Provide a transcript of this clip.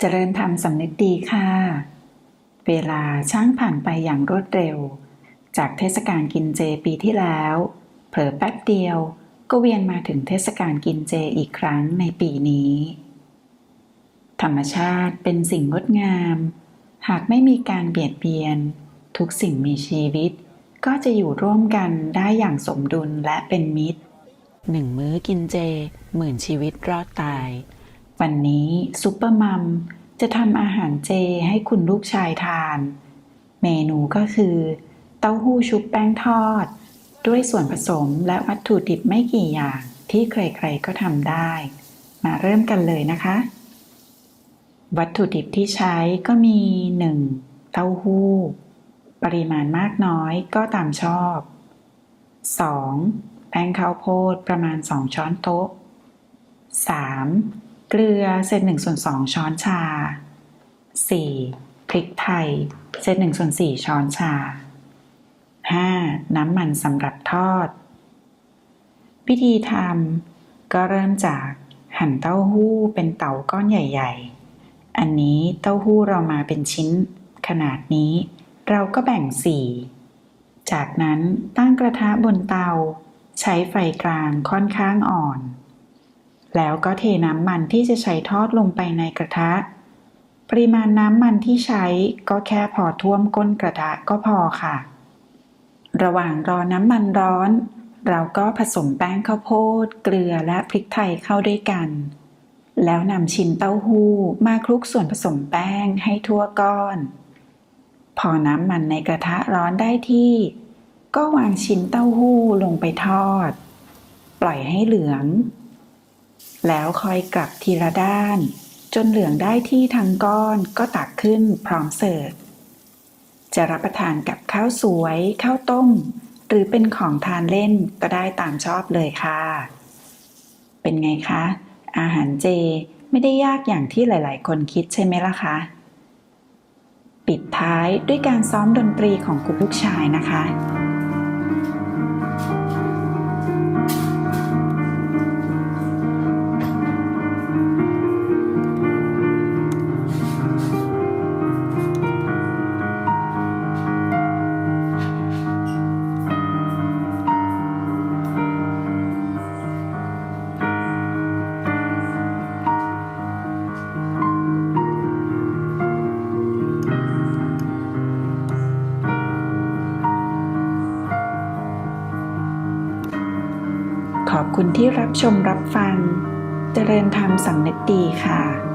เจริญธรรมสำนึกดีค่ะ เวลาช่างผ่านไปอย่างรวดเร็ว จากเทศกาลกินเจปีที่แล้ว เผลอแป๊บเดียวก็เวียนมาถึงเทศกาลกินเจอีกครั้งในปีนี้ ธรรมชาติเป็นสิ่งงดงาม หากไม่มีการเบียดเบียน ทุกสิ่งมีชีวิต ก็จะอยู่ร่วมกันได้อย่างสมดุลและเป็นมิตรหนึ่งมื้อกินเจหมื่นชีวิตรอดตาย วันนี้ซุปเปอร์มัมจะทำอาหารเจให้คุณลูกชายทาน เมนูก็คือ เต้าหู้ชุบแป้งทอด ด้วยส่วนผสมและวัตถุดิบไม่กี่อย่างที่ใครๆก็ทำได้ มาเริ่มกันเลยนะคะ วัตถุดิบที่ใช้ก็มี 1. เต้าหู้ ปริมาณมากน้อยก็ตามชอบ 2. แป้งข้าวโพดประมาณ 2 ช้อนโต๊ะ 3. เกลือเศษ1ส่วน2ช้อนชา 4. พริกไทย เศษ1ส่วน4ช้อนชา 5. น้ำมันสำหรับทอด วิธีทำก็เริ่มจากหั่นเต้าหู้เป็นเต๋าก้อนใหญ่ ๆ อันนี้เต้าหู้เรามาเป็นชิ้น ขนาดนี้ เราก็แบ่งสี่ จากนั้นตั้งกระทะบนเตา ใช้ไฟกลางค่อนข้างอ่อน แล้วก็เทน้ำมันที่จะใช้ทอดลงไปในกระทะ ปริมาณน้ำมันที่ใช้ก็แค่พอท่วมก้นกระทะก็พอค่ะ ระหว่างรอน้ำมันร้อน เราก็ผสมแป้งข้าวโพด เกลือและพริกไทยเข้าด้วยกัน แล้วนำชิ้นเต้าหู้มาคลุกส่วนผสมแป้งให้ทั่วก้อน พอน้ำมันในกระทะร้อนได้ที่ ก็วางชิ้นเต้าหู้ลงไปทอด ปล่อยให้เหลือง แล้วคอยกลับทีละด้าน จนเหลืองได้ที่ทั้งก้อนก็ตักขึ้นพร้อมเสิร์ฟจะรับประทานกับข้าวสวยข้าวต้ม หรือเป็นของทานเล่นก็ได้ตามชอบเลยค่ะ เป็นไงคะ อาหารเจไม่ได้ยากอย่างที่หลาย ๆ คนคิดใช่ไหมล่ะคะปิดท้ายด้วยการซ้อมดนตรีของคุณลูกชายนะคะ ขอบคุณที่รับชมรับฟัง เจริญธรรมสำนึกดีค่ะ